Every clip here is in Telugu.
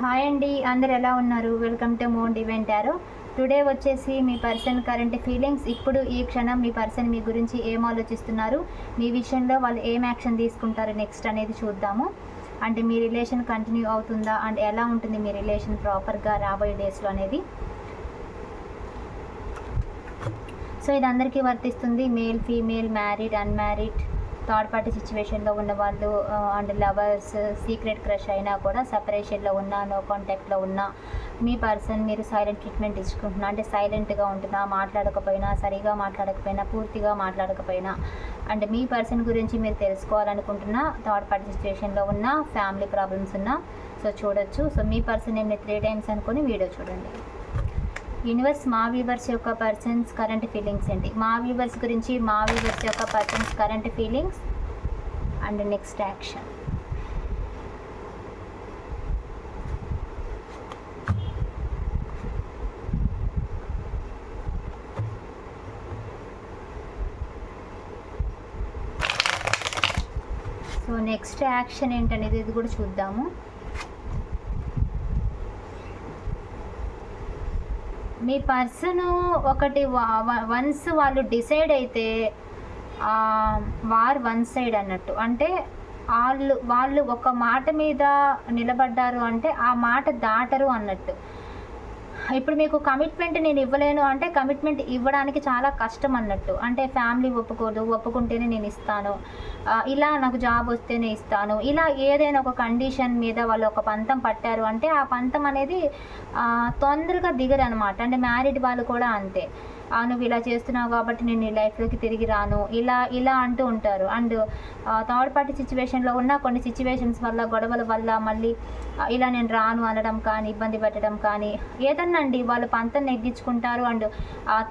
హాయ్ అండి అందరు ఎలా ఉన్నారు? వెల్కమ్ టు మోన్ ఈవెంట్ టుడే వచ్చేసి మీ పర్సన్ కరెంట్ ఫీలింగ్స్ ఇప్పుడు ఈ క్షణం మీ పర్సన్ మీ గురించి ఏం ఆలోచిస్తున్నారు? మీ విషయంలో వాళ్ళు ఏం యాక్షన్ తీసుకుంటారు నెక్స్ట్ అనేది చూద్దాము. అంటే మీ రిలేషన్ కంటిన్యూ అవుతుందా? అండ్ ఎలా ఉంటుంది మీ రిలేషన్ ప్రాపర్గా రాబోయే డేస్లో అనేది? సో ఇది అందరికీ వర్తిస్తుంది. Male female married unmarried third party సిచ్యువేషన్లో ఉన్న వాళ్ళు అండ్ లవర్స్ సీక్రెట్ క్రష్ అయినా కూడా సపరేషన్లో ఉన్నా నో కాంటాక్ట్లో ఉన్నా మీ పర్సన్ మీరు సైలెంట్ ట్రీట్మెంట్ ఇచ్చుకుంటున్నా అంటే సైలెంట్గా ఉంటున్నా మాట్లాడకపోయినా సరిగా మాట్లాడకపోయినా పూర్తిగా మాట్లాడకపోయినా అండ్ మీ పర్సన్ గురించి మీరు తెలుసుకోవాలనుకుంటున్నా థర్డ్ పార్టీ సిచ్యువేషన్లో ఉన్న ఫ్యామిలీ ప్రాబ్లమ్స్ ఉన్నా సో చూడొచ్చు. సో మీ పర్సన్ నేను త్రీ టైమ్స్ అనుకుని వీడియో చూడండి. యూనివర్స్ మా వ్యూవర్స్ యొక్క పర్సన్స్ కరెంట్ ఫీలింగ్స్ ఏంటి మా వ్యూవర్స్ గురించి మా వ్యూవర్స్ యొక్క persons current feelings and next action. So next action ఏంటనేది ఇది కూడా చూద్దాము. మీ పర్సన్ ఒకటి వన్స్ వాళ్ళు డిసైడ్ అయితే వార్ వన్ సైడ్ అన్నట్టు. అంటే వాళ్ళు వాళ్ళు ఒక మాట మీద నిలబడ్డారు అంటే ఆ మాట దాటరు అన్నట్టు. ఇప్పుడు మీకు కమిట్మెంట్ నేను ఇవ్వలేను అంటే కమిట్మెంట్ ఇవ్వడానికి చాలా కష్టం అన్నట్టు. అంటే ఫ్యామిలీ ఒప్పుకోదు ఒప్పుకుంటేనే నేను ఇస్తాను. ఇలా నాకు జాబ్ వస్తేనే ఇస్తాను. ఇలా ఏదైనా ఒక కండిషన్ మీద వాళ్ళు ఒక పంతం పట్టారు అంటే ఆ పంతం అనేది తొందరగా దిగరు అనమాట అంటే మ్యారీడ్ వాళ్ళు కూడా అంతే. నువ్వు ఇలా చేస్తున్నావు కాబట్టి నేను నీ లైఫ్లోకి తిరిగి రాను. ఇలా ఇలా అంటూ ఉంటారు. అండ్ థర్డ్ పార్టీ సిచ్యువేషన్లో ఉన్న కొన్ని సిచ్యువేషన్స్ వల్ల గొడవల వల్ల మళ్ళీ ఇలా నేను రాను అనడం కానీ ఇబ్బంది పెట్టడం కానీ ఏదన్నండి వాళ్ళు పంతం నెగ్గించుకుంటారు. అండ్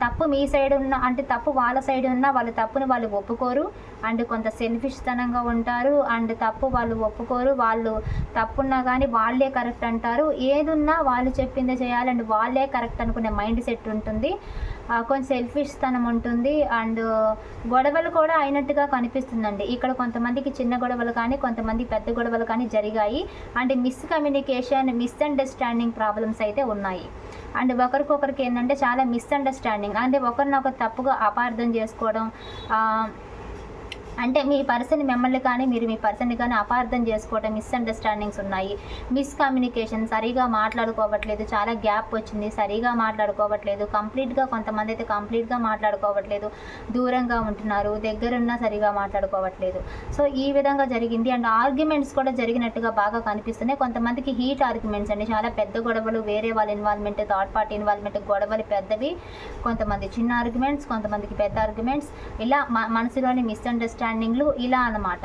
తప్పు మీ సైడ్ ఉన్న అంటే తప్పు వాళ్ళ సైడ్ ఉన్న వాళ్ళ తప్పుని వాళ్ళు ఒప్పుకోరు. అండ్ కొంత సెల్ఫిష్ తనంగా ఉంటారు. అండ్ తప్పు వాళ్ళు ఒప్పుకోరు. వాళ్ళు తప్పున్నా కానీ వాళ్ళే కరెక్ట్ అంటారు. ఏదున్నా వాళ్ళు చెప్పిందే చేయాలి. వాళ్ళే కరెక్ట్ అనుకునే మైండ్ సెట్ ఉంటుంది. కొంచెం సెల్ఫిష్ తనం ఉంటుంది. అండ్ గొడవలు కూడా అయినట్టుగా కనిపిస్తుందండి. ఇక్కడ కొంతమందికి చిన్న గొడవలు కానీ కొంతమంది పెద్ద గొడవలు కానీ జరిగాయి. And miscommunication misunderstanding problems అయితే ఉన్నాయి. అండ్ ఒకరికొకరికి ఏంటంటే చాలా మిస్అండర్స్టాండింగ్ అంటే ఒకరినొకరు తప్పుగా అపార్థం చేసుకోవడం అంటే మీ పర్సన్ మిమ్మల్ని కానీ మీరు మీ పర్సన్ కానీ అపార్థం చేసుకోవటం మిస్అండర్స్టాండింగ్స్ ఉన్నాయి. మిస్కమ్యూనికేషన్ సరిగా మాట్లాడుకోవట్లేదు చాలా గ్యాప్ వచ్చింది సరిగా మాట్లాడుకోవట్లేదు కంప్లీట్గా కొంతమంది అయితే కంప్లీట్గా మాట్లాడుకోవట్లేదు దూరంగా ఉంటున్నారు దగ్గరున్నా సరిగా మాట్లాడుకోవట్లేదు. సో ఈ విధంగా జరిగింది. అండ్ ఆర్గ్యుమెంట్స్ కూడా జరిగినట్టుగా బాగా కనిపిస్తున్నాయి. కొంతమందికి హీట్ ఆర్గ్యుమెంట్స్ అండి. చాలా పెద్ద గొడవలు వేరే వాళ్ళ ఇన్వాల్వ్మెంట్ థర్డ్ పార్టీ ఇన్వాల్వ్మెంట్ గొడవలు పెద్దవి. కొంతమంది చిన్న ఆర్గ్యుమెంట్స్ కొంతమందికి పెద్ద ఆర్గ్యుమెంట్స్ ఇలా మనసులోని మనసులోని అండర్స్టాండింగ్లు ఇలా అనమాట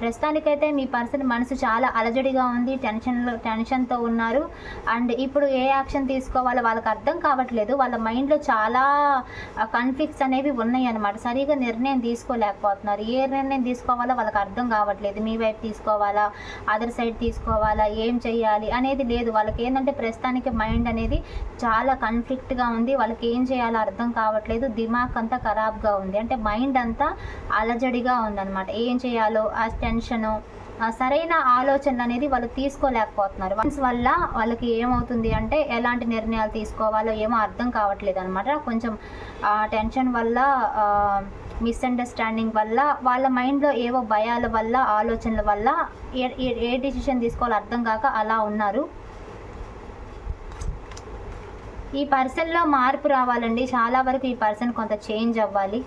ప్రస్తుతానికైతే మీ పర్సన్ మనసు చాలా అలజడిగా ఉంది టెన్షన్లో టెన్షన్తో ఉన్నారు. అండ్ ఇప్పుడు ఏ యాక్షన్ తీసుకోవాలో వాళ్ళకి అర్థం కావట్లేదు. వాళ్ళ మైండ్లో చాలా కన్ఫ్లిక్ట్స్ అనేవి ఉన్నాయి అన్నమాట సరిగా నిర్ణయం తీసుకోలేకపోతున్నారు. ఏ నిర్ణయం తీసుకోవాలో వాళ్ళకి అర్థం కావట్లేదు. మీ వైపు తీసుకోవాలా? అదర్ సైడ్ తీసుకోవాలా? ఏం చేయాలి? అనేది లేదు. వాళ్ళకి ఏంటంటే ప్రస్తుతానికి మైండ్ అనేది చాలా కన్ఫ్లిక్ట్గా ఉంది. వాళ్ళకి ఏం చేయాలో అర్థం కావట్లేదు. దిమాగ్ అంతా ఖరాబ్గా ఉంది. అంటే మైండ్ అంతా అలజడిగా ఉందన్నమాట. ఏం చేయాలో? టెన్షను సరైన ఆలోచనలు అనేది వాళ్ళు తీసుకోలేకపోతున్నారు. వన్స్ వల్ల వాళ్ళకి ఏమవుతుంది అంటే ఎలాంటి నిర్ణయాలు తీసుకోవాలో ఏమో అర్థం కావట్లేదు అనమాట కొంచెం టెన్షన్ వల్ల మిస్అండర్స్టాండింగ్ వల్ల వాళ్ళ మైండ్లో ఏవో భయాల వల్ల ఆలోచనల వల్ల ఏ ఏ- ఏ డిసిషన్ తీసుకోవాలో అర్థం కాక అలా ఉన్నారు. ఈ పర్సన్లో మార్పు రావాలండి. చాలా వరకు ఈ పర్సన్ కొంత చేంజ్ అవ్వాలి.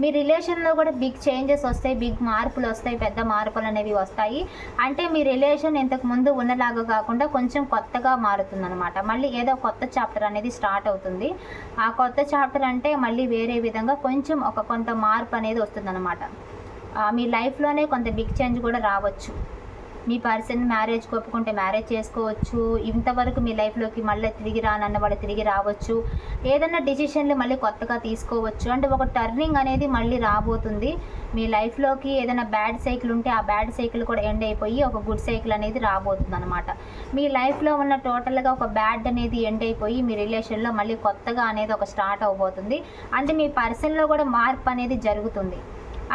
మీ రిలేషన్లో కూడా బిగ్ చేంజెస్ వస్తాయి బిగ్ మార్పులు వస్తాయి పెద్ద మార్పులు అనేవి వస్తాయి. అంటే మీ రిలేషన్ ఇంతకు ముందు ఉన్నలాగా కాకుండా కొంచెం కొత్తగా మారుతుంది అనమాట మళ్ళీ ఏదో కొత్త చాప్టర్ అనేది స్టార్ట్ అవుతుంది. ఆ కొత్త చాప్టర్ అంటే మళ్ళీ వేరే విధంగా కొంచెం ఒక కొంత మార్పు అనేది వస్తుంది మీ లైఫ్లోనే కొంత బిగ్ చేంజ్ కూడా రావచ్చు. మీ పర్సన్ మ్యారేజ్ ఒప్పుకుంటే మ్యారేజ్ చేసుకోవచ్చు. ఇంతవరకు మీ లైఫ్లోకి మళ్ళీ తిరిగి రానన్న వాళ్ళు తిరిగి రావచ్చు. ఏదైనా డిసిషన్లు మళ్ళీ కొత్తగా తీసుకోవచ్చు. అంటే ఒక టర్నింగ్ అనేది మళ్ళీ రాబోతుంది. మీ లైఫ్లోకి ఏదైనా బ్యాడ్ సైకిల్ ఉంటే ఆ బ్యాడ్ సైకిల్ కూడా ఎండ్ అయిపోయి ఒక గుడ్ సైకిల్ అనేది రాబోతుంది అనమాట మీ లైఫ్లో ఉన్న టోటల్గా ఒక బ్యాడ్ అనేది ఎండ్ అయిపోయి మీ రిలేషన్లో మళ్ళీ కొత్తగా అనేది ఒక స్టార్ట్ అవబోతుంది. అంటే మీ పర్సన్లో కూడా మార్పు అనేది జరుగుతుంది.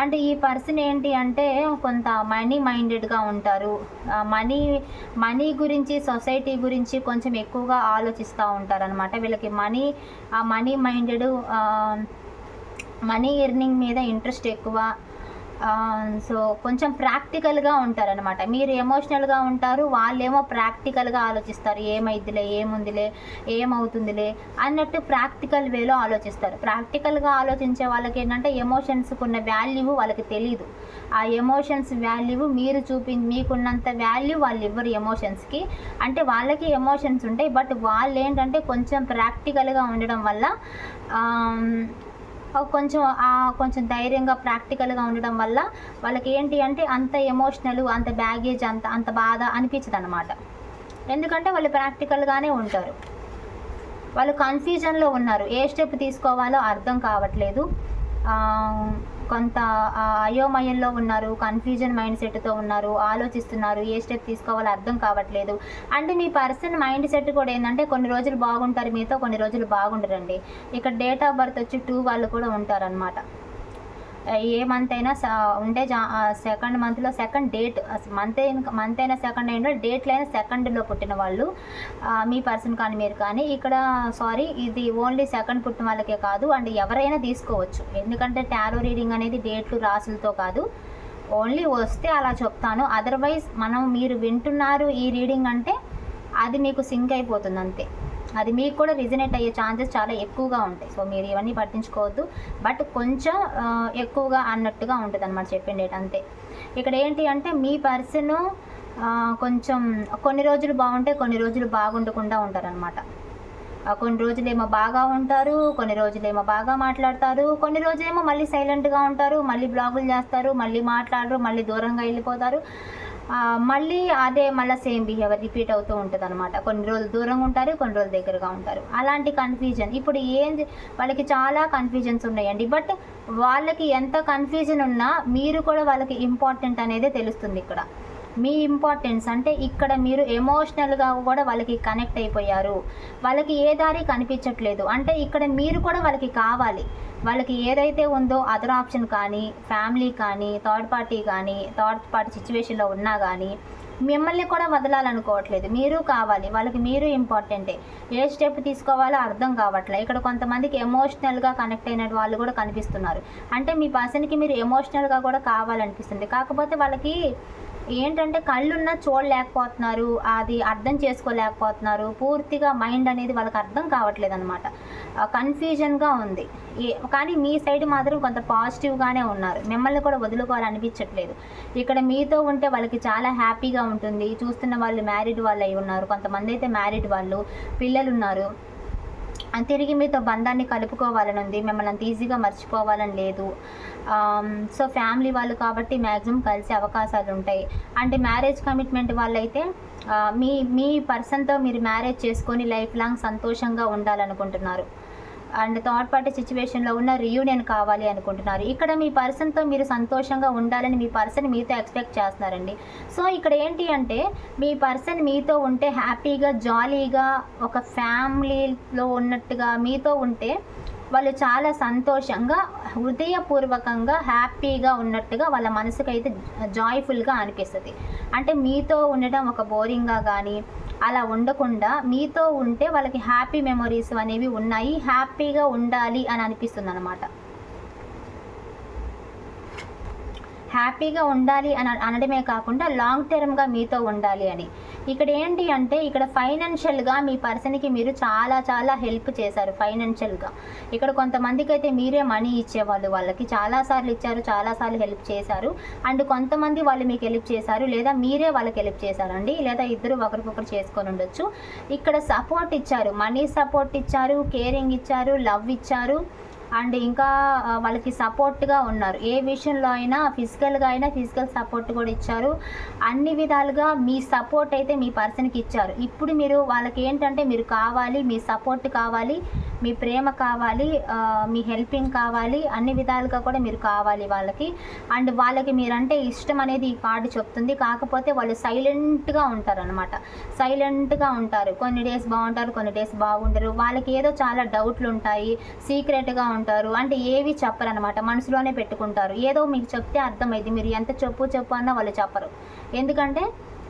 అంటే ఈ పర్సన్ ఏంటి అంటే కొంత మనీ మైండెడ్గా ఉంటారు. మనీ మనీ గురించి సొసైటీ గురించి కొంచెం ఎక్కువగా ఆలోచిస్తూ ఉంటారు అనమాట వీళ్ళకి మనీ ఆ మనీ మైండెడ్ మనీ ఎర్నింగ్ మీద ఇంట్రెస్ట్ ఎక్కువ సో కొంచెం ప్రాక్టికల్గా ఉంటారనమాట మీరు ఎమోషనల్గా ఉంటారు వాళ్ళేమో ప్రాక్టికల్గా ఆలోచిస్తారు. ఏమైద్దిలే ఏముందిలే ఏమవుతుందిలే అన్నట్టు ప్రాక్టికల్ వేలో ఆలోచిస్తారు. ప్రాక్టికల్గా ఆలోచించే వాళ్ళకి ఏంటంటే ఎమోషన్స్కి ఉన్న వాల్యూ వాళ్ళకి తెలియదు ఆ ఎమోషన్స్ వాల్యూ మీరు చూపి మీకున్నంత వాల్యూ వాళ్ళు ఇవ్వరు ఎమోషన్స్కి అంటే వాళ్ళకి ఎమోషన్స్ ఉంటాయి బట్ వాళ్ళు ఏంటంటే కొంచెం ప్రాక్టికల్గా ఉండడం వల్ల కొంచెం కొంచెం ధైర్యంగా ప్రాక్టికల్గా ఉండడం వల్ల వాళ్ళకి ఏంటి అంటే అంత ఎమోషనల్ అంత బ్యాగేజ్ అంత అంత బాధ అనిపించదు అనమాట ఎందుకంటే వాళ్ళు ప్రాక్టికల్గానే ఉంటారు. వాళ్ళు కన్ఫ్యూజన్లో ఉన్నారు. ఏ స్టెప్ తీసుకోవాలో అర్థం కావట్లేదు. కొంత అయోమయంలో ఉన్నారు కన్ఫ్యూజన్ మైండ్ సెట్తో ఉన్నారు ఆలోచిస్తున్నారు ఏ స్టెప్ తీసుకోవాలో అర్థం కావట్లేదు. అంటే మీ పర్సన్ మైండ్ సెట్ కూడా ఏంటంటే కొన్ని రోజులు బాగుంటారు మీతో కొన్ని రోజులు బాగుండరండి. ఇక్కడ డేట్ ఆఫ్ బర్త్ వచ్చి టూ వాళ్ళు కూడా ఉంటారనమాట ఏ మంత్ అయినా ఉండే సెకండ్ మంత్లో సెకండ్ డేట్ మంత్ మంత్ అయినా సెకండ్ అయినా డేట్లు అయినా సెకండ్లో పుట్టిన వాళ్ళు మీ పర్సన్ కానీ మీరు కానీ ఇక్కడ సారీ ఇది ఓన్లీ సెకండ్ పుట్టిన వాళ్ళకే కాదు అండ్ ఎవరైనా తీసుకోవచ్చు. ఎందుకంటే టారో రీడింగ్ అనేది డేట్లు రాసులతో కాదు. ఓన్లీ వస్తే అలా చెప్తాను. అదర్వైజ్ మనం మీరు వింటున్నారు ఈ రీడింగ్ అంటే అది మీకు సింక్ అయిపోతుంది అంతే. అది మీకు కూడా రిజనేట్ అయ్యే ఛాన్సెస్ చాలా ఎక్కువగా ఉంటాయి. సో మీరు ఇవన్నీ పట్టించుకోవద్దు. బట్ కొంచెం ఎక్కువగా అన్నట్టుగా ఉంటుంది అనమాట చెప్పిన డేట్ అంతే. ఇక్కడ ఏంటి అంటే మీ పర్సన్ కొంచెం కొన్ని రోజులు బాగుంటే కొన్ని రోజులు బాగుండకుండా ఉంటారనమాట కొన్ని రోజులేమో బాగా ఉంటారు కొన్ని రోజులేమో బాగా మాట్లాడతారు కొన్ని రోజులేమో మళ్ళీ సైలెంట్గా ఉంటారు మళ్ళీ బ్లాగులు చేస్తారు మళ్ళీ మాట్లాడరు మళ్ళీ దూరంగా వెళ్ళిపోతారు. మళ్ళీ అదే మళ్ళీ సేమ్ బిహేవియర్ రిపీట్ అవుతూ ఉంటుంది అనమాట కొన్ని రోజులు దూరంగా ఉంటారు కొన్ని రోజులు దగ్గరగా ఉంటారు. అలాంటి కన్ఫ్యూజన్ ఇప్పుడు ఏం వాళ్ళకి చాలా కన్ఫ్యూజన్స్ ఉన్నాయండి. బట్ వాళ్ళకి ఎంత కన్ఫ్యూజన్ ఉన్నా మీరు కూడా వాళ్ళకి ఇంపార్టెంట్ అనేది తెలుస్తుంది ఇక్కడ. మీ ఇంపార్టెన్స్ అంటే ఇక్కడ మీరు ఎమోషనల్గా కూడా వాళ్ళకి కనెక్ట్ అయిపోయారు. వాళ్ళకి ఏ దారి కనిపించట్లేదు. అంటే ఇక్కడ మీరు కూడా వాళ్ళకి కావాలి. వాళ్ళకి ఏదైతే ఉందో అదర్ ఆప్షన్ కానీ ఫ్యామిలీ కానీ థర్డ్ పార్టీ కానీ థర్డ్ పార్టీ సిచ్యువేషన్లో ఉన్నా కానీ మిమ్మల్ని కూడా వదలాలనుకోవట్లేదు. మీరు కావాలి. వాళ్ళకి మీరు ఇంపార్టెంటే ఏ స్టెప్ తీసుకోవాలో అర్థం కావట్లేదు ఇక్కడ కొంతమందికి ఎమోషనల్గా కనెక్ట్ అయిన వాళ్ళు కూడా కనిపిస్తున్నారు. అంటే మీ పర్సన్కి మీరు ఎమోషనల్గా కూడా కావాలనిపిస్తుంది. కాకపోతే వాళ్ళకి ఏంటంటే కళ్ళున్నా చూడలేకపోతున్నారు అది అర్థం చేసుకోలేకపోతున్నారు పూర్తిగా మైండ్ అనేది వాళ్ళకి అర్థం కావట్లేదు అనమాట కన్ఫ్యూజన్గా ఉంది. కానీ మీ సైడ్ మాత్రం కొంత పాజిటివ్గానే ఉన్నారు. మిమ్మల్ని కూడా వదులుకోవాలనిపించట్లేదు. ఇక్కడ మీతో ఉంటే వాళ్ళకి చాలా హ్యాపీగా ఉంటుంది. చూస్తున్న వాళ్ళు మ్యారీడ్ వాళ్ళు అయి ఉన్నారు. కొంతమంది అయితే మ్యారీడ్ వాళ్ళు పిల్లలు ఉన్నారు తిరిగి మీతో బంధాన్ని కలుపుకోవాలని ఉంది. మిమ్మల్ని అంత ఈజీగా మర్చిపోవాలని లేదు. సో ఫ్యామిలీ వాళ్ళు కాబట్టి మ్యాక్సిమం కలిసే అవకాశాలు ఉంటాయి. అంటే మ్యారేజ్ కమిట్మెంట్ వాళ్ళైతే మీ మీ పర్సన్తో మీరు మ్యారేజ్ చేసుకొని లైఫ్ లాంగ్ సంతోషంగా ఉండాలనుకుంటున్నారు. అండ్ థర్డ్ పార్టీ సిచ్యువేషన్లో ఉన్న రియూనియన్ కావాలి అనుకుంటున్నారు. ఇక్కడ మీ పర్సన్తో మీరు సంతోషంగా ఉండాలని మీ పర్సన్ మీతో ఎక్స్పెక్ట్ చేస్తున్నారండి. సో ఇక్కడ ఏంటి అంటే మీ పర్సన్ మీతో ఉంటే హ్యాపీగా జాలీగా ఒక ఫ్యామిలీలో ఉన్నట్టుగా మీతో ఉంటే వాళ్ళు చాలా సంతోషంగా హృదయపూర్వకంగా హ్యాపీగా ఉన్నట్టుగా వాళ్ళ మనసుకు అయితే జాయ్ఫుల్గా అనిపిస్తుంది. అంటే మీతో ఉండడం ఒక బోరింగ్గా కానీ అలా ఉండకుండా మీతో ఉంటే వాళ్ళకి హ్యాపీ మెమొరీస్ అనేవి ఉన్నాయి. హ్యాపీగా ఉండాలి అని అనిపిస్తుంది అనమాట హ్యాపీగా ఉండాలి అని అనడమే కాకుండా లాంగ్ టర్మ్గా మీతో ఉండాలి అని. ఇక్కడ ఏంటి అంటే ఇక్కడ ఫైనాన్షియల్గా మీ పర్సన్కి మీరు చాలా చాలా హెల్ప్ చేశారు ఫైనాన్షియల్గా ఇక్కడ కొంతమందికి అయితే మీరే మనీ ఇచ్చేవాళ్ళు. వాళ్ళకి చాలాసార్లు ఇచ్చారు చాలాసార్లు హెల్ప్ చేశారు. అండ్ కొంతమంది వాళ్ళు మీకు హెల్ప్ చేశారు లేదా మీరే వాళ్ళకి హెల్ప్ చేశారండి లేదా ఇద్దరు ఒకరికొకరు చేసుకొని ఉండొచ్చు. ఇక్కడ సపోర్ట్ ఇచ్చారు. మనీ సపోర్ట్ ఇచ్చారు కేరింగ్ ఇచ్చారు లవ్ ఇచ్చారు. అండ్ ఇంకా వాళ్ళకి సపోర్ట్గా ఉన్నారు. ఏ విషయంలో అయినా ఫిజికల్గా అయినా ఫిజికల్ సపోర్ట్ కూడా ఇచ్చారు. అన్ని విధాలుగా మీ సపోర్ట్ అయితే మీ పర్సన్కి ఇచ్చారు. ఇప్పుడు మీరు వాళ్ళకి ఏంటంటే మీరు కావాలి మీ సపోర్ట్ కావాలి మీ ప్రేమ కావాలి మీ హెల్పింగ్ కావాలి అన్ని విధాలుగా కూడా మీరు కావాలి వాళ్ళకి. అండ్ వాళ్ళకి మీరంటే ఇష్టం అనేది ఈ కార్డు చెప్తుంది. కాకపోతే వాళ్ళు సైలెంట్గా ఉంటారు అనమాట సైలెంట్గా ఉంటారు. కొన్ని డేస్ బాగుంటారు కొన్ని డేస్ బాగుండరు. వాళ్ళకి ఏదో చాలా డౌట్లు ఉంటాయి సీక్రెట్గా ఉంటారు. అంటే ఏవి చెప్పరు అనమాట మనసులోనే పెట్టుకుంటారు. ఏదో మీకు చెప్తే అర్థమైంది మీరు ఎంత చెప్పు చెప్పు అన్నా వాళ్ళు చెప్పరు. ఎందుకంటే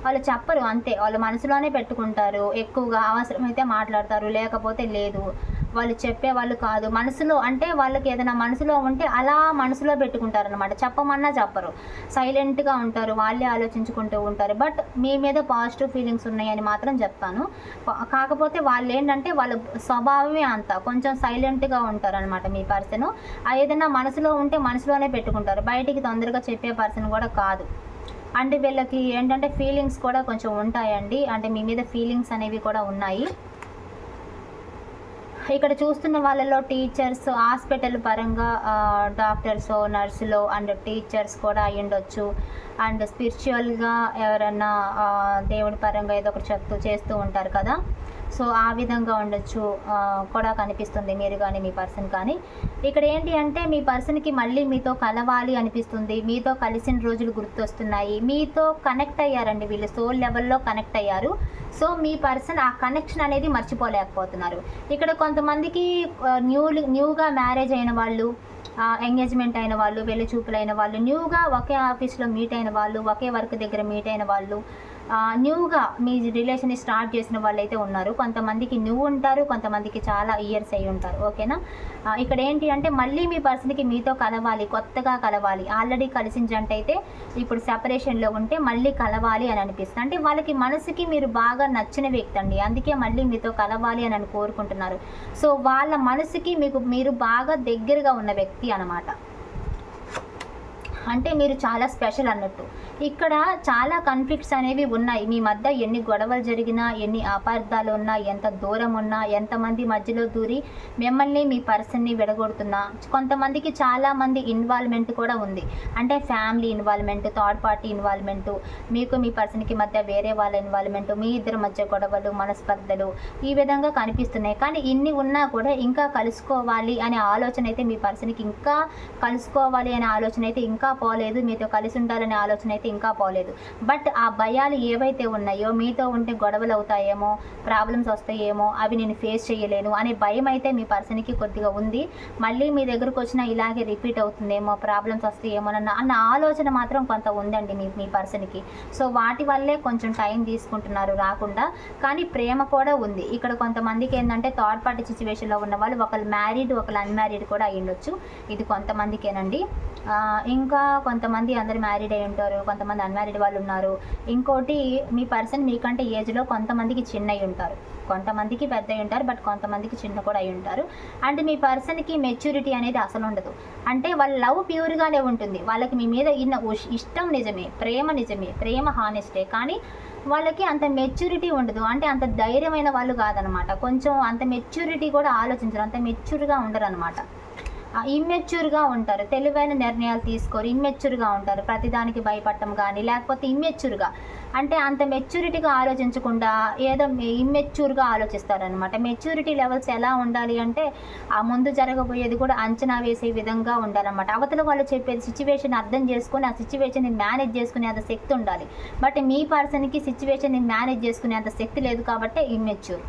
వాళ్ళు చెప్పరు అంతే. వాళ్ళు మనసులోనే పెట్టుకుంటారు. ఎక్కువగా అవసరమైతే మాట్లాడతారు. లేకపోతే లేదు. వాళ్ళు చెప్పే వాళ్ళు కాదు. మనసులో అంటే వాళ్ళకి ఏదైనా మనసులో ఉంటే అలా మనసులో పెట్టుకుంటారు అనమాట చెప్పమన్నా చెప్పరు. సైలెంట్గా ఉంటారు. వాళ్ళే ఆలోచించుకుంటూ ఉంటారు. బట్ మీ మీద పాజిటివ్ ఫీలింగ్స్ ఉన్నాయని మాత్రం చెప్తాను. కాకపోతే వాళ్ళు ఏంటంటే వాళ్ళ స్వభావమే అంత. కొంచెం సైలెంట్గా ఉంటారు అనమాట మీ పర్సన్. ఏదైనా మనసులో ఉంటే మనసులోనే పెట్టుకుంటారు. బయటికి తొందరగా చెప్పే పర్సన్ కూడా కాదు. అంటే వీళ్ళకి ఏంటంటే ఫీలింగ్స్ కూడా కొంచెం ఉంటాయండి. అంటే మీ మీద ఫీలింగ్స్ అనేవి కూడా ఉన్నాయి. ఇక్కడ చూస్తున్న వాళ్ళలో టీచర్స్ హాస్పిటల్ పరంగా డాక్టర్స్ నర్సులు అండ్ టీచర్స్ కూడా అయి ఉండొచ్చు అండ్ స్పిరిచువల్గా ఎవరన్నా ఆ, దేవుడి పరంగా ఏదో ఒకటి చెప్తూ చేస్తూ ఉంటారు కదా. సో ఆ విధంగా ఉండొచ్చు. కూడా కనిపిస్తుంది. మీరు కానీ మీ పర్సన్ కానీ. ఇక్కడ ఏంటి అంటే మీ పర్సన్కి మళ్ళీ మీతో కలవాలి అనిపిస్తుంది. మీతో కలిసిన రోజులు గుర్తొస్తున్నాయి. మీతో కనెక్ట్ అయ్యారండి వీళ్ళు. సోల్ లెవెల్లో కనెక్ట్ అయ్యారు. సో మీ పర్సన్ ఆ కనెక్షన్ అనేది మర్చిపోలేకపోతున్నారు. ఇక్కడ కొంతమందికి న్యూ న్యూగా మ్యారేజ్ అయిన వాళ్ళు ఎంగేజ్మెంట్ అయిన వాళ్ళు పెళ్ళి చూపులైన వాళ్ళు న్యూగా ఒకే ఆఫీస్లో మీట్ అయిన వాళ్ళు ఒకే వర్క్ దగ్గర మీట్ అయిన వాళ్ళు న్యూగా మీ రిలేషన్ని స్టార్ట్ చేసిన వాళ్ళు అయితే ఉన్నారు. కొంతమందికి న్యూ ఉంటారు కొంతమందికి చాలా ఇయర్స్ అయి ఉంటారు. ఓకేనా ఇక్కడ ఏంటి అంటే మళ్ళీ మీ పర్సన్కి మీతో కలవాలి కొత్తగా కలవాలి. ఆల్రెడీ కలిసిన జంట అయితే ఇప్పుడు సెపరేషన్లో ఉంటే మళ్ళీ కలవాలి అని అనిపిస్తుంది. అంటే వాళ్ళకి మనసుకి మీరు బాగా నచ్చిన వ్యక్తి అండి. అందుకే మళ్ళీ మీతో కలవాలి అని అని కోరుకుంటున్నారు. సో వాళ్ళ మనసుకి మీకు మీరు బాగా దగ్గరగా ఉన్న వ్యక్తి అన్నమాట. అంటే మీరు చాలా స్పెషల్ అన్నట్టు. ఇక్కడ చాలా కాన్ఫ్లిక్ట్స్ అనేవి ఉన్నాయి. మీ మధ్య ఎన్ని గొడవలు జరిగినా ఎన్ని అపార్థాలు ఉన్నా ఎంత దూరం ఉన్నా ఎంతమంది మధ్యలో దూరి మిమ్మల్ని మీ పర్సన్ని విడగొడుతున్నా కొంతమందికి చాలా మంది ఇన్వాల్వ్మెంట్ కూడా ఉంది. అంటే family involvement third party involvement మీకు మీ పర్సన్కి మధ్య వేరే వాళ్ళ ఇన్వాల్వ్మెంట్ మీ ఇద్దరి మధ్య గొడవలు మనస్పర్ధలు ఈ విధంగా కనిపిస్తున్నాయి. కానీ ఇన్ని ఉన్నా కూడా ఇంకా కలుసుకోవాలి అనే ఆలోచన అయితే మీ పర్సన్కి ఇంకా కలుసుకోవాలి అనే ఆలోచన అయితే ఇంకా పోలేదు. మీతో కలిసి ఉండాలనే ఆలోచన అయితే ఇంకా పోలేదు. బట్ ఆ భయాలు ఏవైతే ఉన్నాయో మీతో ఉంటే గొడవలు అవుతాయేమో ప్రాబ్లమ్స్ వస్తాయేమో అవి నేను ఫేస్ చేయలేను అనే భయం అయితే మీ పర్సన్కి కొద్దిగా ఉంది. మళ్ళీ మీ దగ్గరకు వచ్చినా ఇలాగే రిపీట్ అవుతుందేమో ప్రాబ్లమ్స్ వస్తాయేమో అన్న అన్న ఆలోచన మాత్రం కొంత ఉందండి మీ మీ పర్సన్కి. సో వాటి వల్లే కొంచెం టైం తీసుకుంటున్నారు రాకుండా. కానీ ప్రేమ కూడా ఉంది. ఇక్కడ కొంతమందికి ఏంటంటే థర్డ్ పార్టీ సిచ్యువేషన్లో ఉన్న వాళ్ళు ఒకళ్ళు మ్యారీడ్ ఒకళ్ళు అన్మ్యారీడ్ కూడా అయ్యుండొచ్చు. ఇది కొంతమందికేనండి. ఇంకా కొంతమంది అందరు మ్యారీడ్ అయి ఉంటారు కొంతమంది అన్మ్యారీడ్ వాళ్ళు ఉన్నారు. ఇంకోటి మీ పర్సన్ మీకంటే ఏజ్లో కొంతమందికి చిన్న అయి ఉంటారు. కొంతమందికి పెద్ద అయి ఉంటారు బట్ కొంతమందికి చిన్న కూడా అయి ఉంటారు. అండ్ మీ పర్సన్కి మెచ్యూరిటీ అనేది అసలు ఉండదు. అంటే వాళ్ళ లవ్ ప్యూర్గానే ఉంటుంది. వాళ్ళకి మీ మీద ఇన్న ఉష్- ఇష్టం నిజమే ప్రేమ నిజమే ప్రేమ హానెస్టే కానీ వాళ్ళకి అంత మెచ్యూరిటీ ఉండదు. అంటే అంత ధైర్యమైన వాళ్ళు కాదనమాట. కొంచెం అంత మెచ్యూరిటీ కూడా ఆలోచించరు. అంత మెచ్యూర్గా ఉండరు అనమాట ఇమ్మెచ్యూర్గా ఉంటారు. తెలివైన నిర్ణయాలు తీసుకోరు. ఇమ్మెచ్యూర్గా ఉంటారు. ప్రతిదానికి భయపడటం కానీ లేకపోతే ఇమ్మెచ్యూర్గా అంటే అంత మెచ్యూరిటీగా ఆలోచించకుండా ఏదో ఇమ్మెచ్యూర్గా ఆలోచిస్తారనమాట మెచ్యూరిటీ లెవెల్స్ ఎలా ఉండాలి అంటే ఆ ముందు జరగబోయేది కూడా అంచనా వేసే విధంగా ఉండాలన్నమాట. అవతల వాళ్ళు చెప్పేది సిచ్యువేషన్ అర్థం చేసుకుని ఆ సిచ్యువేషన్ని మేనేజ్ చేసుకునే అంత శక్తి ఉండాలి. బట్ మీ పర్సన్కి సిచ్యువేషన్ని మేనేజ్ చేసుకునే అంత శక్తి లేదు కాబట్టి ఇమ్మెచ్యూర్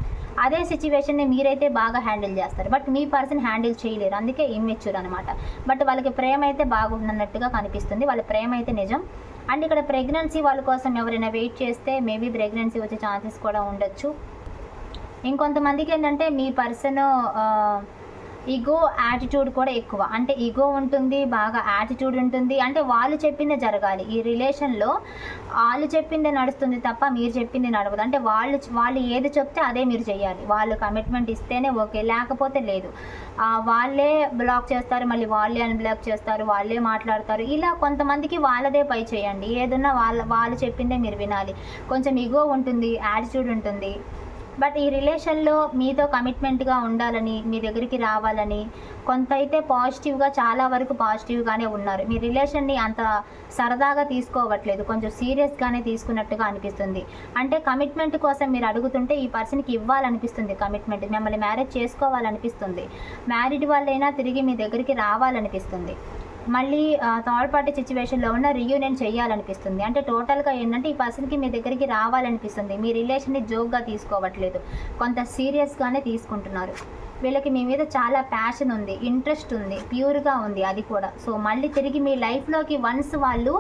అదే సిచ్యువేషన్ని మీరైతే బాగా హ్యాండిల్ చేస్తారు. బట్ మీ పర్సన్ హ్యాండిల్ చేయలేరు. అందుకే ఇమ్మెచ్యూర్ అనమాట బట్ వాళ్ళకి ప్రేమ అయితే బాగుంటున్నట్టుగా కనిపిస్తుంది. వాళ్ళ ప్రేమ అయితే నిజం. అండ్ ఇక్కడ ప్రెగ్నెన్సీ వాళ్ళ కోసం ఎవరైనా వెయిట్ చేస్తే మేబీ ప్రెగ్నెన్సీ వచ్చే ఛాన్సెస్ కూడా ఉండొచ్చు. ఇంకొంతమందికి ఏంటంటే మీ పర్సన్ ఈగో యాటిట్యూడ్ కూడా ఎక్కువ. అంటే ఈగో ఉంటుంది బాగా యాటిట్యూడ్ ఉంటుంది. అంటే వాళ్ళు చెప్పిందే జరగాలి. ఈ రిలేషన్లో వాళ్ళు చెప్పిందే నడుస్తుంది తప్ప మీరు చెప్పింది నడవదు. అంటే వాళ్ళు వాళ్ళు ఏది చెప్తే అదే మీరు చేయాలి వాళ్ళు కమిట్మెంట్ ఇస్తేనే ఓకే లేకపోతే లేదు. వాళ్ళే బ్లాక్ చేస్తారు మళ్ళీ వాళ్ళే అన్బ్లాక్ చేస్తారు వాళ్ళే మాట్లాడతారు. ఇలా కొంతమందికి వాళ్ళదే పై చేయండి. ఏదన్నా వాళ్ళ వాళ్ళు చెప్పిందే మీరు వినాలి. కొంచెం ఇగో ఉంటుంది యాటిట్యూడ్ ఉంటుంది. బట్ ఈ రిలేషన్లో మీతో కమిట్మెంట్గా ఉండాలని మీ దగ్గరికి రావాలని కొంత అయితే పాజిటివ్గా చాలా వరకు పాజిటివ్గానే ఉన్నారు. మీ రిలేషన్ని అంత సరదాగా తీసుకోవట్లేదు. కొంచెం సీరియస్గానే తీసుకున్నట్టుగా అనిపిస్తుంది. అంటే కమిట్మెంట్ కోసం మీరు అడుగుతుంటే ఈ పర్సన్కి ఇవ్వాలనిపిస్తుంది కమిట్మెంట్. మిమ్మల్ని మ్యారేజ్ చేసుకోవాలనిపిస్తుంది. మ్యారీడ్ వాళ్ళైనా తిరిగి మీ దగ్గరికి రావాలనిపిస్తుంది. మళ్ళీ థర్డ్ పార్టీ సిచ్యువేషన్లో ఉన్న రీయూనియన్ చేయాలనిపిస్తుంది. అంటే టోటల్గా ఏంటంటే ఈ పర్సన్కి మీ దగ్గరికి రావాలనిపిస్తుంది. మీ రిలేషన్ని జోక్గా తీసుకోవట్లేదు. కొంత సీరియస్గానే తీసుకుంటున్నారు. వీళ్ళకి మీ మీద చాలా ప్యాషన్ ఉంది ఇంట్రెస్ట్ ఉంది ప్యూర్గా ఉంది అది కూడా. సో మళ్ళీ తిరిగి మీ లైఫ్లోకి వన్స్ వాళ్ళు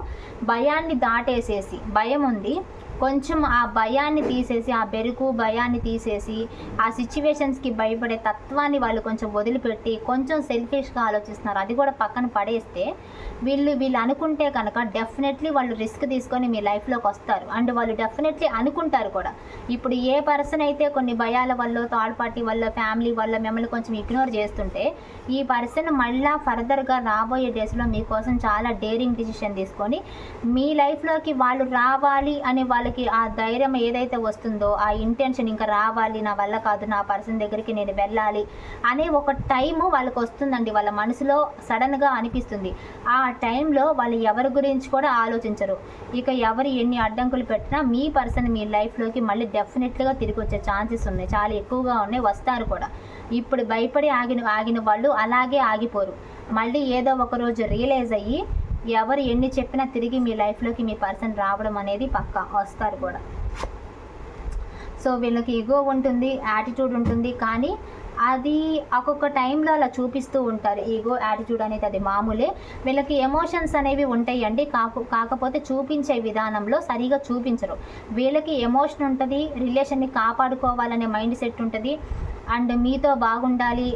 భయాన్ని దాటేసేసి భయం ఉంది కొంచెం ఆ భయాన్ని తీసేసి ఆ బెరుకు భయాన్ని తీసేసి ఆ సిచ్యువేషన్స్కి భయపడే తత్వాన్ని వాళ్ళు కొంచెం వదిలిపెట్టి కొంచెం సెల్ఫిష్గా ఆలోచిస్తున్నారు. అది కూడా పక్కన పడేస్తే వీళ్ళు వీళ్ళు అనుకుంటే కనుక డెఫినెట్లీ వాళ్ళు రిస్క్ తీసుకొని మీ లైఫ్లోకి వస్తారు. అండ్ వాళ్ళు డెఫినెట్లీ అనుకుంటారు కూడా. ఇప్పుడు ఏ పర్సన్ అయితే కొన్ని భయాల వల్ల థర్డ్ పార్టీ వల్ల ఫ్యామిలీ వల్ల మిమ్మల్ని కొంచెం ఇగ్నోర్ చేస్తుంటే ఈ పర్సన్ మళ్ళా ఫర్దర్గా రాబోయే డేస్లో మీకోసం చాలా డేరింగ్ డిసిషన్ తీసుకొని మీ లైఫ్లోకి వాళ్ళు రావాలి అని వాళ్ళకి ఆ ధైర్యం ఏదైతే వస్తుందో ఆ ఇంటెన్షన్ ఇంకా రావాలి నా వల్ల కాదు నా పర్సన్ దగ్గరికి నేను వెళ్ళాలి అనే ఒక టైము వాళ్ళకి వస్తుందండి. వాళ్ళ మనసులో సడన్గా అనిపిస్తుంది. ఆ టైంలో వాళ్ళు ఎవరి గురించి కూడా ఆలోచించరు. ఇక ఎవరు ఎన్ని అడ్డంకులు పెట్టినా మీ పర్సన్ మీ లైఫ్లోకి మళ్ళీ డెఫినెట్గా తిరిగి వచ్చే ఛాన్సెస్ ఉన్నాయి. చాలా ఎక్కువగా ఉన్నాయి వస్తారు కూడా. ఇప్పుడు భయపడి ఆగిన ఆగిన వాళ్ళు అలాగే ఆగిపోరు. మళ్ళీ ఏదో ఒక రోజు రియలైజ్ అయ్యి ఎవరు ఎన్ని చెప్పినా తిరిగి మీ లైఫ్లోకి మీ పర్సన్ రావడం అనేది పక్కా వస్తారు కూడా. సో వీళ్ళకి ఇగో ఉంటుంది యాటిట్యూడ్ ఉంటుంది కానీ అది ఒక్కొక్క టైంలో అలా చూపిస్తూ ఉంటారు. ఈగో యాటిట్యూడ్ అనేది అది మామూలే. వీళ్ళకి ఎమోషన్స్ అనేవి ఉంటాయండి. కాకు కాకపోతే చూపించే విధానంలో సరిగా చూపించరు. వీళ్ళకి ఎమోషన్ ఉంటుంది రిలేషన్ని కాపాడుకోవాలనే మైండ్ సెట్ ఉంటుంది. అండ్ మీతో బాగుండాలి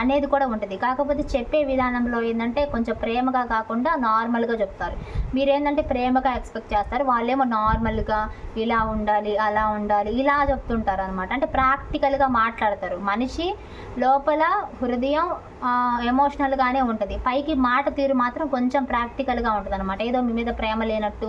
అనేది కూడా ఉంటుంది. కాకపోతే చెప్పే విధానంలో ఏంటంటే కొంచెం ప్రేమగా కాకుండా నార్మల్గా చెప్తారు. మీరేంటంటే ప్రేమగా ఎక్స్పెక్ట్ చేస్తారు. వాళ్ళేమో నార్మల్గా ఇలా ఉండాలి అలా ఉండాలి ఇలా చెప్తుంటారు అనమాట అంటే ప్రాక్టికల్గా మాట్లాడతారు. మనిషి లోపల హృదయం ఎమోషనల్గానే ఉంటుంది. పైకి మాట తీరు మాత్రం కొంచెం ప్రాక్టికల్గా ఉంటుంది అనమాట ఏదో మీ మీద ప్రేమ లేనట్టు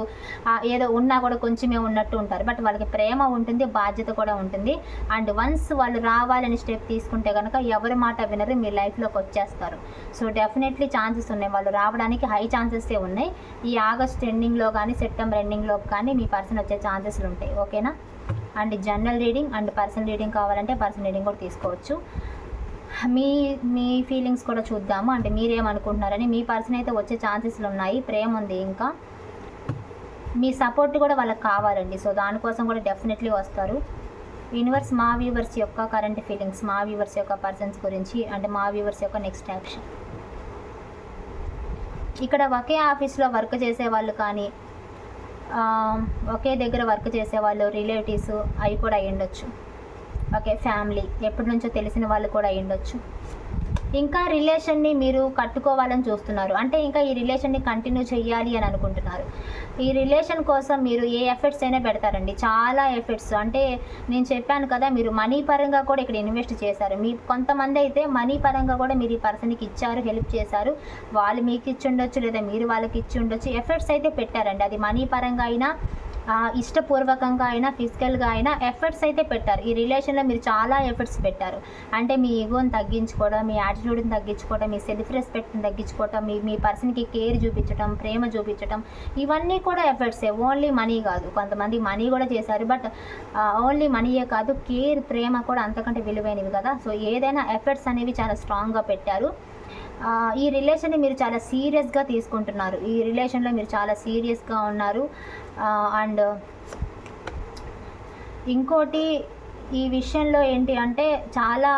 ఏదో ఉన్నా కూడా కొంచెమే ఉన్నట్టు ఉంటారు. బట్ వాళ్ళకి ప్రేమ ఉంటుంది బాధ్యత కూడా ఉంటుంది. అండ్ వన్స్ వాళ్ళు రావాలని స్టెప్ తీసుకుంటే కనుక ఎవరి మాట వినరు మీ లైఫ్లోకి వచ్చేస్తారు. సో డెఫినెట్లీ ఛాన్సెస్ ఉన్నాయి. వాళ్ళు రావడానికి హై ఛాన్సెసే ఉన్నాయి. ఈ ఆగస్ట్ ఎండింగ్లో కానీ సెప్టెంబర్ ఎండింగ్లో కానీ మీ పర్సన్ వచ్చే ఛాన్సెస్లు ఉంటాయి. ఓకేనా and general reading and personal reading కావాలంటే పర్సనల్ రీడింగ్ కూడా తీసుకోవచ్చు. మీ మీ ఫీలింగ్స్ కూడా చూద్దాము. అంటే మీరేమనుకుంటున్నారని మీ పర్సన్ అయితే వచ్చే ఛాన్సెస్లు ఉన్నాయి. ప్రేమ ఉంది ఇంకా. మీ సపోర్ట్ కూడా వాళ్ళకి కావాలండి. సో దానికోసం కూడా డెఫినెట్లీ వస్తారు. యూనివర్స్ మా వ్యూవర్స్ యొక్క కరెంట్ ఫీలింగ్స్ మా వ్యూవర్స్ యొక్క పర్సన్స్ గురించి అంటే మా వ్యూవర్స్ యొక్క నెక్స్ట్ యాక్షన్ ఇక్కడ ఒకే ఆఫీస్లో వర్క్ చేసే వాళ్ళు కానీ ఒకే దగ్గర వర్క్ చేసేవాళ్ళు రిలేటివ్స్ అవి కూడా అయ్యుండొచ్చు. ఓకే ఫ్యామిలీ ఎప్పటి నుంచో తెలిసిన వాళ్ళు కూడా అయ్యుండొచ్చు. ఇంకా రిలేషన్ని మీరు కట్టుకోవాలని చూస్తున్నారు. అంటే ఇంకా ఈ రిలేషన్ని కంటిన్యూ చేయాలి అని అనుకుంటున్నారు. ఈ రిలేషన్ కోసం మీరు ఏ ఎఫర్ట్స్ అయినా పెడతారండి. చాలా ఎఫర్ట్స్ అంటే నేను చెప్పాను కదా మీరు మనీ పరంగా కూడా ఇక్కడ ఇన్వెస్ట్ చేశారు. మీ కొంతమంది అయితే మనీ పరంగా కూడా మీరు ఈ పర్సన్కి ఇచ్చారు హెల్ప్ చేశారు. వాళ్ళు మీకు ఇచ్చి ఉండొచ్చు లేదా మీరు వాళ్ళకి ఇచ్చి ఉండొచ్చు. ఎఫర్ట్స్ అయితే పెట్టారండి. అది మనీ పరంగా అయినా ఇష్టపూర్వకంగా అయినా ఫిజికల్గా అయినా ఎఫర్ట్స్ అయితే పెట్టారు. ఈ రిలేషన్లో మీరు చాలా ఎఫర్ట్స్ పెట్టారు. అంటే మీ ఈగోని తగ్గించుకోవడం మీ యాటిట్యూడ్ని తగ్గించుకోవడం మీ సెల్ఫ్ రెస్పెక్ట్ని తగ్గించుకోవడం మీ మీ పర్సన్కి కేర్ చూపించడం ప్రేమ చూపించడం ఇవన్నీ కూడా ఎఫర్ట్సే. ఓన్లీ మనీ కాదు. కొంతమంది మనీ కూడా చేశారు. బట్ ఓన్లీ మనీయే కాదు కేర్ ప్రేమ కూడా అంతకంటే విలువైనవి కదా. సో ఏదైనా ఎఫర్ట్స్ అనేవి చాలా స్ట్రాంగ్గా పెట్టారు. ఈ రిలేషన్ని మీరు చాలా సీరియస్గా తీసుకుంటున్నారు. ఈ రిలేషన్లో మీరు చాలా సీరియస్గా ఉన్నారు. అండ్ ఇంకోటి ఈ విషయంలో ఏంటి అంటే చాలా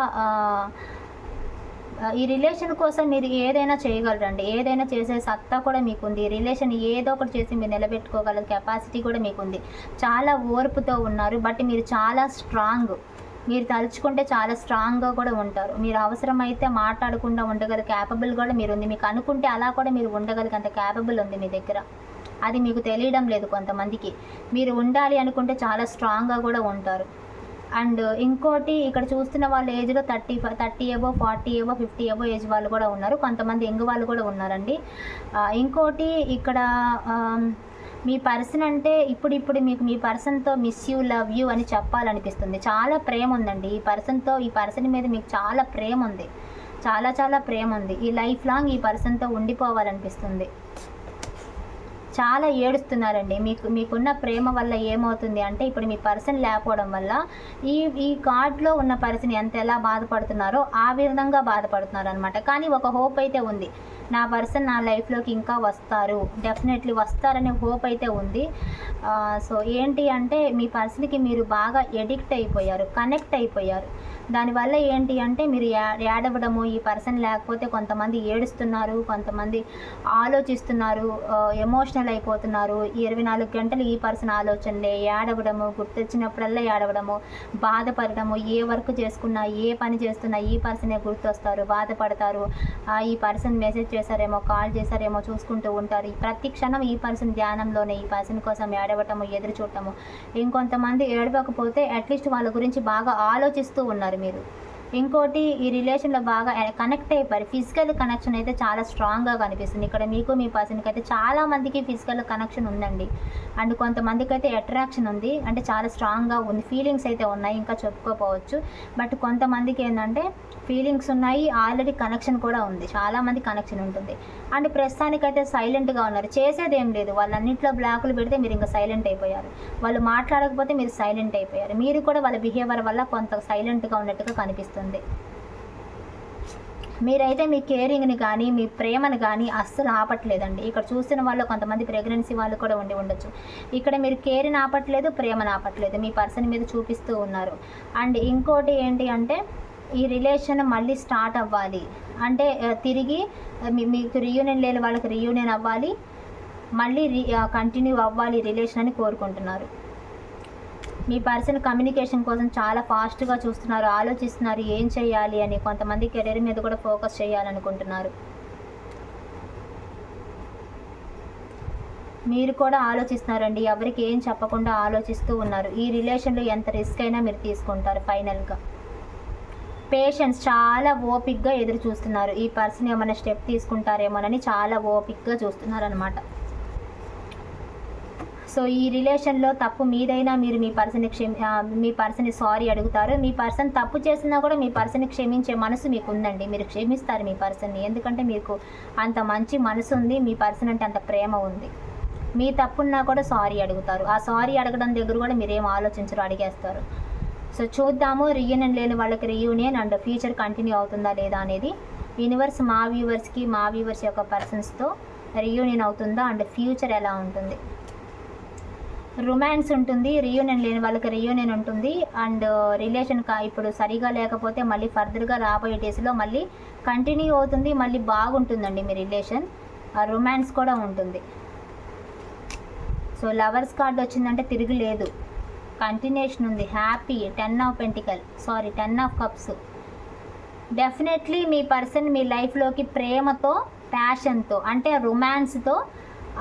ఈ రిలేషన్ కోసం మీరు ఏదైనా చేయగలరండి. ఏదైనా చేసే సత్తా కూడా మీకుంది. రిలేషన్ ఏదో ఒకటి చేసి మీరు నిలబెట్టుకోగల కెపాసిటీ కూడా మీకుంది. చాలా ఓర్పుతో ఉన్నారు బట్ మీరు చాలా స్ట్రాంగ్. మీరు తలుచుకుంటే చాలా స్ట్రాంగ్గా కూడా ఉంటారు. మీరు అవసరమైతే మాట్లాడకుండా ఉండగల క్యాపబుల్ కూడా మీరు ఉంది మీకు అనుకుంటే అలా కూడా మీరు ఉండగలిగేంత క్యాపబుల్ ఉంది మీ దగ్గర. అది మీకు తెలియడం లేదు కొంతమందికి. మీరు ఉండాలి అనుకుంటే చాలా స్ట్రాంగ్గా కూడా ఉంటారు. అండ్ ఇంకోటి ఇక్కడ చూస్తున్న వాళ్ళ ఏజ్లో థర్టీ థర్టీ ఏవో ఫార్టీ ఏవో ఫిఫ్టీ ఏవో ఏజ్ వాళ్ళు కూడా ఉన్నారు. కొంతమంది ఎంగు వాళ్ళు కూడా ఉన్నారండి. ఇంకోటి ఇక్కడ మీ పర్సన్ అంటే ఇప్పుడు ఇప్పుడు మీకు మీ పర్సన్తో మిస్ యూ లవ్ యూ అని చెప్పాలనిపిస్తుంది. చాలా ప్రేమ ఉందండి. ఈ పర్సన్తో ఈ పర్సన్ మీద మీకు చాలా ప్రేమ ఉంది. చాలా చాలా ప్రేమ ఉంది. ఈ లైఫ్ లాంగ్ ఈ పర్సన్తో ఉండిపోవాలనిపిస్తుంది. చాలా ఏడుస్తున్నారండి. మీకు మీకున్న ప్రేమ వల్ల ఏమవుతుంది అంటే ఇప్పుడు మీ పర్సన్ లేకపోవడం వల్ల ఈ ఈ కార్డ్లో ఉన్న పర్సన్ ఎంత ఎలా బాధపడుతున్నారో ఆ విధంగా బాధపడుతున్నారు అనమాట కానీ ఒక హోప్ అయితే ఉంది. నా పర్సన్ నా లైఫ్లోకి ఇంకా వస్తారు. డెఫినెట్లీ వస్తారనే హోప్ అయితే ఉంది. సో ఏంటి అంటే మీ పర్సన్కి మీరు బాగా ఎడిక్ట్ అయిపోయారు కనెక్ట్ అయిపోయారు. దానివల్ల ఏంటి అంటే మీరు యాడ్ అవ్వడము ఈ పర్సన్ లేకపోతే కొంతమంది ఏడుస్తున్నారు కొంతమంది ఆలోచిస్తున్నారు ఎమోషనల్ అయిపోతున్నారు. ఇరవై నాలుగు గంటలు ఈ పర్సన్ ఆలోచనలే ఏడవడము గుర్తొచ్చినప్పుడల్లా ఏడవడము బాధపడడము ఏ వర్క్ చేసుకున్నా ఏ పని చేస్తున్నా ఈ పర్సనే గుర్తొస్తారు బాధపడతారు. ఈ పర్సన్ మెసేజ్ చేశారేమో కాల్ చేశారేమో చూసుకుంటూ ఉంటారు. ప్రతి క్షణం ఈ పర్సన్ ధ్యానంలోనే ఈ పర్సన్ కోసం ఏడవటము ఎదురు చూడటము. ఇంకొంతమంది ఏడవకపోతే అట్లీస్ట్ వాళ్ళ గురించి బాగా ఆలోచిస్తూ ఉన్నారు. మీరు. ఇంకోటి ఈ రిలేషన్లో బాగా కనెక్ట్ అయిపోయారు. ఫిజికల్ కనెక్షన్ అయితే చాలా స్ట్రాంగ్గా కనిపిస్తుంది. ఇక్కడ మీకు మీ పర్సన్కి అయితే చాలా మందికి ఫిజికల్ కనెక్షన్ ఉందండి. అండ్ కొంతమందికి అయితే అట్రాక్షన్ ఉంది. అంటే చాలా స్ట్రాంగ్గా ఉంది. ఫీలింగ్స్ అయితే ఉన్నాయి. ఇంకా చెప్పుకోపోవచ్చు. బట్ కొంతమందికి ఏంటంటే ఫీలింగ్స్ ఉన్నాయి. ఆల్రెడీ కనెక్షన్ కూడా ఉంది. చాలామంది కనెక్షన్ ఉంటుంది. అండ్ ప్రస్తుతానికైతే సైలెంట్గా ఉన్నారు. చేసేది ఏం లేదు. వాళ్ళన్నింటిలో బ్లాకులు పెడితే మీరు ఇంకా సైలెంట్ అయిపోయారు. వాళ్ళు మాట్లాడకపోతే మీరు సైలెంట్ అయిపోయారు. మీరు కూడా వాళ్ళ బిహేవియర్ వల్ల కొంత సైలెంట్గా ఉన్నట్టుగా కనిపిస్తుంది. మీరైతే మీ కేరింగ్ని కానీ మీ ప్రేమను కానీ అస్సలు ఆపట్లేదండి. ఇక్కడ చూసిన వాళ్ళు కొంతమంది ప్రెగ్నెన్సీ వాళ్ళు కూడా ఉండి ఉండొచ్చు. ఇక్కడ మీరు కేర్ని ఆపట్లేదు ప్రేమను ఆపట్లేదు. మీ పర్సన్ మీద చూపిస్తూ ఉన్నారు. అండ్ ఇంకోటి ఏంటి అంటే ఈ రిలేషన్ మళ్ళీ స్టార్ట్ అవ్వాలి. అంటే తిరిగి మీకు రీయూనియన్ లేని వాళ్ళకి రీయూనియన్ అవ్వాలి. మళ్ళీ కంటిన్యూ అవ్వాలి రిలేషన్ అని కోరుకుంటున్నారు. మీ పర్సన్ కమ్యూనికేషన్ కోసం చాలా ఫాస్ట్గా చూస్తున్నారు ఆలోచిస్తున్నారు ఏం చేయాలి అని కొంతమంది కెరీర్ మీద కూడా ఫోకస్ చేయాలనుకుంటున్నారు. మీరు కూడా ఆలోచిస్తున్నారండి ఎవరికి ఏం చెప్పకుండా ఆలోచిస్తూ ఉన్నారు. ఈ రిలేషన్లో ఎంత రిస్క్ అయినా మీరు తీసుకుంటారు ఫైనల్గా పేషెన్స్ చాలా ఓపిక్గా ఎదురు చూస్తున్నారు ఈ పర్సన్ ఏమైనా స్టెప్ తీసుకుంటారేమోనని చాలా ఓపిక్గా చూస్తున్నారు అనమాట సో ఈ రిలేషన్లో తప్పు మీదైనా మీరు మీ పర్సన్ని క్షమ మీ పర్సన్ని సారీ అడుగుతారు. మీ పర్సన్ తప్పు చేసినా కూడా మీ పర్సన్ని క్షమించే మనసు మీకు ఉందండి మీరు క్షమిస్తారు మీ పర్సన్ని ఎందుకంటే మీకు అంత మంచి మనసు ఉంది. మీ పర్సన్ అంటే అంత ప్రేమ ఉంది. మీ తప్పున్నా కూడా సారీ అడుగుతారు. ఆ సారీ అడగడం దగ్గర కూడా మీరేం ఆలోచించరు అడిగేస్తారు. సో చూద్దాము. రీయూనియన్ లేని వాళ్ళకి రీయూనియన్ అండ్ ఫ్యూచర్ కంటిన్యూ అవుతుందా లేదా అనేది యూనివర్స్ మా వ్యూవర్స్కి మా వ్యూవర్స్ యొక్క పర్సన్స్తో రీయూనియన్ అవుతుందా అండ్ ఫ్యూచర్ ఎలా ఉంటుంది? రొమాన్స్ ఉంటుంది రీయూనియన్ లేని వాళ్ళకి రీయూనియన్ ఉంటుంది. అండ్ రిలేషన్ uh, కా ఇప్పుడు సరిగా లేకపోతే మళ్ళీ ఫర్దర్గా రాబోయే డేస్లో మళ్ళీ కంటిన్యూ అవుతుంది మళ్ళీ బాగుంటుందండి మీ రిలేషన్ రొమాన్స్ కూడా ఉంటుంది. సో లవర్స్ కార్డ్ వచ్చిందంటే తిరిగి లేదు. కంటిన్యూషన్ ఉంది. Happy ten of pentacle sorry ten of cups definitely me person మీ లైఫ్లోకి ప్రేమతో ప్యాషన్తో అంటే రొమాన్స్తో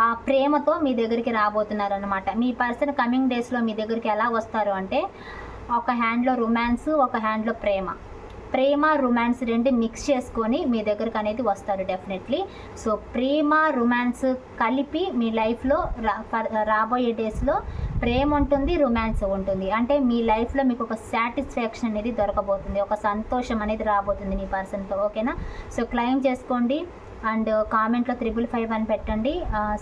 ఆ ప్రేమతో మీ దగ్గరికి రాబోతున్నారు అనమాట మీ పర్సన్ కమింగ్ డేస్లో మీ దగ్గరికి ఎలా వస్తారు అంటే ఒక హ్యాండ్లో రొమాన్స్ ఒక హ్యాండ్లో ప్రేమ. ప్రేమ రొమాన్స్ రెండు మిక్స్ చేసుకొని మీ దగ్గరకు అనేది వస్తారు డెఫినెట్లీ. సో ప్రేమ రొమాన్స్ కలిపి మీ లైఫ్లో రాబోయే డేస్లో ప్రేమ ఉంటుంది రొమాన్స్ ఉంటుంది. అంటే మీ లైఫ్లో మీకు ఒక సాటిస్ఫాక్షన్ అనేది దొరకబోతుంది ఒక సంతోషం అనేది రాబోతుంది మీ పర్సన్తో ఓకేనా సో క్లైమ్ చేసుకోండి అండ్ కామెంట్లో త్రిబుల్ ఫైవ్ అని పెట్టండి.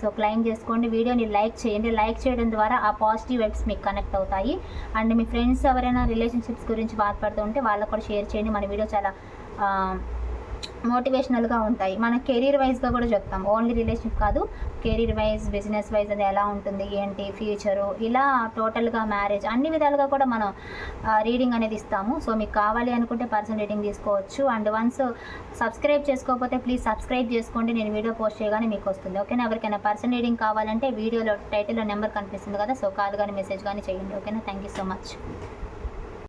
సో క్లైమ్ చేసుకోండి. వీడియోని లైక్ చేయండి. లైక్ చేయడం ద్వారా ఆ పాజిటివ్ వైబ్స్ మీకు కనెక్ట్ అవుతాయి. అండ్ మీ ఫ్రెండ్స్ ఎవరైనా రిలేషన్షిప్స్ గురించి బాధపడుతూ ఉంటే వాళ్ళకు కూడా షేర్ చేయండి. మన వీడియో చాలా మోటివేషనల్గా ఉంటాయి. మన కెరీర్ వైజ్గా కూడా చెప్తాం. ఓన్లీ రిలేషన్షిప్ కాదు కెరీర్ వైజ్ బిజినెస్ వైజ్ అది ఎలా ఉంటుంది ఏంటి ఫ్యూచరు ఇలా టోటల్గా మ్యారేజ్ అన్ని విధాలుగా కూడా మనం రీడింగ్ అనేది ఇస్తాము. సో మీకు కావాలి అనుకుంటే పర్సన్ రీడింగ్ తీసుకోవచ్చు. అండ్ వన్స్ సబ్స్క్రైబ్ చేసుకోకపోతే ప్లీజ్ సబ్స్క్రైబ్ చేసుకోండి. నేను వీడియో పోస్ట్ చేయగానే మీకు వస్తుంది. ఓకేనా? ఎవరికైనా పర్సన్ రీడింగ్ కావాలంటే వీడియోలో టైటిల్లో నెంబర్ కనిపిస్తుంది కదా? సో కాల్ కానీ మెసేజ్ కానీ చేయండి. ఓకేనా? Thank you so much.